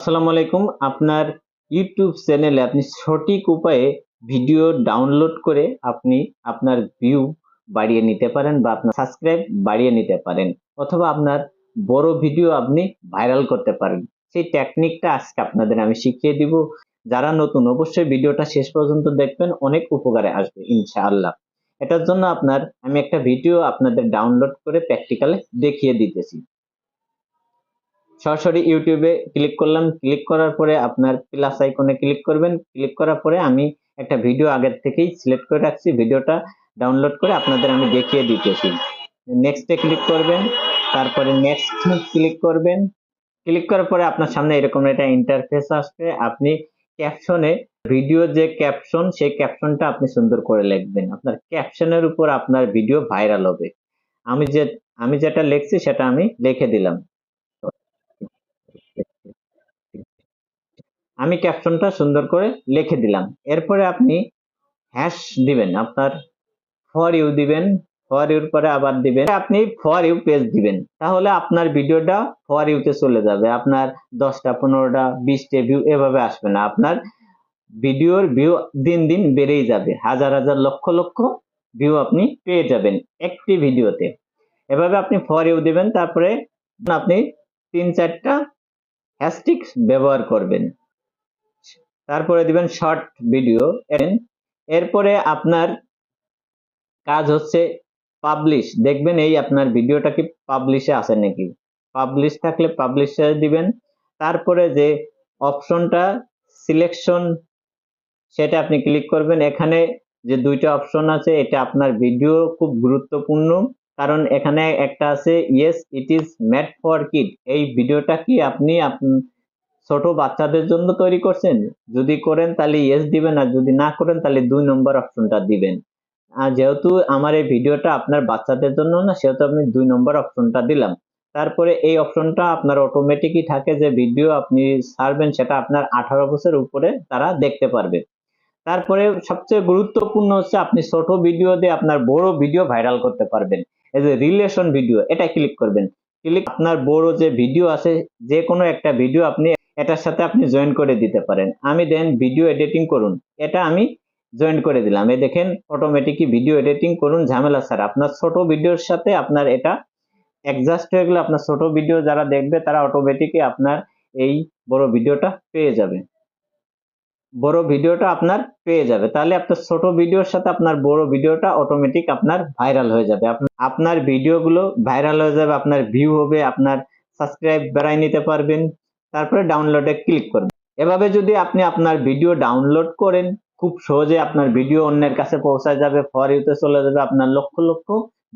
আসসালামু আলাইকুম। আপনার ইউটিউব চ্যানেলে আপনি সঠিক উপায়ে ভিডিও ডাউনলোড করে আপনি আপনার ভিউ বাড়িয়ে নিতে পারেন বা আপনার সাবস্ক্রাইব বাড়িয়ে নিতে পারেন অথবা আপনার বড় ভিডিও আপনি ভাইরাল করতে পারেন। সেই টেকনিকটা আজকে আপনাদের আমি শিখিয়ে দিব। যারা নতুন অবশ্যই ভিডিওটা শেষ পর্যন্ত দেখবেন, অনেক উপকারে আসবে ইনশাআল্লাহ। এটার জন্য আপনার আমি একটা ভিডিও আপনাদের ডাউনলোড করে প্র্যাকটিক্যালে দেখিয়ে দিতেছি। সরাসরি ইউটিউবে ক্লিক করলাম। ক্লিক করার পরে আপনার প্লাস আইকনে ক্লিক করবেন। ক্লিক করার পরে আমি একটা ভিডিও আগের থেকেই সিলেক্ট করে রাখছি। ভিডিওটা ডাউনলোড করে আপনাদের আমি দেখিয়ে দিতেছি। নেক্সটে ক্লিক করবেন। তারপরে নেক্সট ক্লিক করবেন। ক্লিক করার পরে আপনার সামনে এরকম একটা ইন্টারফেস আসবে। আপনি ক্যাপশনে ভিডিও যে ক্যাপশন সেই ক্যাপশনটা আপনি সুন্দর করে লিখবেন। আপনার ক্যাপশনের উপর আপনার ভিডিও ভাইরাল হবে। আমি যে, আমি যেটা লিখছি সেটা আমি লিখে দিলাম। আমি ক্যাপশনটা সুন্দর করে লিখে দিলাম। এরপরে আপনি হ্যাশ দিবেন, আপনার ফর ইউ দিবেন ফর ইউর পরে আবার দিবেন। আপনি ফর ইউ পেজ দিবেন। তাহলে আপনার ভিডিওটা ফর ইউতে চলে যাবে। আপনার দশটা, পনেরোটা, বিশটা ভিউ এভাবে আসবে না। আপনার ভিডিওর ভিউ দিন দিন বেড়েই যাবে। হাজার হাজার, লক্ষ লক্ষ ভিউ আপনি পেয়ে যাবেন একটি ভিডিওতে। এভাবে আপনি ফর ইউ দিবেন, তারপরে আপনি তিন, চারটা হ্যাশট্যাগ ব্যবহার করবেন। তারপরে দিবেন শর্ট ভিডিও এরপরে আপনার কাজ হচ্ছে পাবলিশ দেখবেন এই আপনার ভিডিওটা কি পাবলিশে আছে নাকি? পাবলিশ থাকলে পাবলিশে দিবেন। তারপরে যে অপশনটা সিলেকশন সেটা আপনি ক্লিক করবেন। এখানে যে দুইটা অপশন আছে, এটা আপনার ভিডিও খুব গুরুত্বপূর্ণ। কারণ এখানে একটা আছে yes it is made for kid এই ভিডিওটা কি আপনি ছোট বাচ্চাদের জন্য তৈরি করছেন? যদি করেন তাহলে ইয়েস দিবেন, আর যদি না করেন তাহলে দুই নম্বর অপশনটা দিবেন। আর যেহেতু আমার এই ভিডিওটা আপনার বাচ্চাদের জন্য না, সেহেতু আমি দুই নম্বর অপশনটা দিলাম। তারপরে এই অপশনটা আপনার অটোমেটিকই থাকে যে ভিডিও আপনি ছাড়বেন, সেটা আপনার আঠারো বছর উপরে তারা দেখতে পারবে। তারপরে সবচেয়ে গুরুত্বপূর্ণ হচ্ছে আপনি ছোট ভিডিও দিয়ে আপনার বড় ভিডিও ভাইরাল করতে পারবেন। এই যে রিলেশন ভিডিও এটা ক্লিক করবেন। ক্লিক আপনার বড় যে ভিডিও আছে, যে কোনো একটা ভিডিও আপনি এটার সাথে আপনি জয়েন করে দিতে পারেন। আমি দেন ভিডিও এডিটিং করুন। এটা আমি জয়েন করে দিলাম। এই দেখেন অটোমেটিকই ভিডিও এডিটিং করুন, ঝামেলা স্যার আপনার ছোট ভিডিওর সাথে আপনার এটা অ্যাডজাস্ট হয়ে গেলে আপনার ছোট ভিডিও যারা দেখবে, তারা অটোমেটিকই আপনার এই বড় ভিডিওটা পেয়ে যাবে। বড় ভিডিওটা আপনার পেয়ে যাবে। তাহলে আপনার ছোট ভিডিওর সাথে আপনার বড় ভিডিওটা অটোমেটিক আপনার ভাইরাল হয়ে যাবে। আপনার ভিডিওগুলো ভাইরাল হয়ে যাবে, আপনার ভিউ হবে, আপনার সাবস্ক্রাইব বাড়াই নিতে পারবেন। তারপরে ডাউনলোডে ক্লিক করবেন এভাবে যদি আপনি আপনার ভিডিও ডাউনলোড করেন, খুব সহজে আপনার ভিডিও অন্যের কাছে পৌঁছায় যাবে ফর ইউতে চলে যাবে, আপনার লক্ষ লক্ষ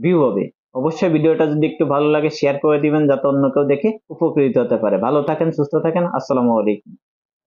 ভিউ হবে। অবশ্যই ভিডিওটা যদি একটু ভালো লাগে শেয়ার করে দিবেন, যাতে অন্য কেউ দেখে উপকৃত হতে পারে। ভালো থাকেন, সুস্থ থাকেন, আসসালামু আলাইকুম।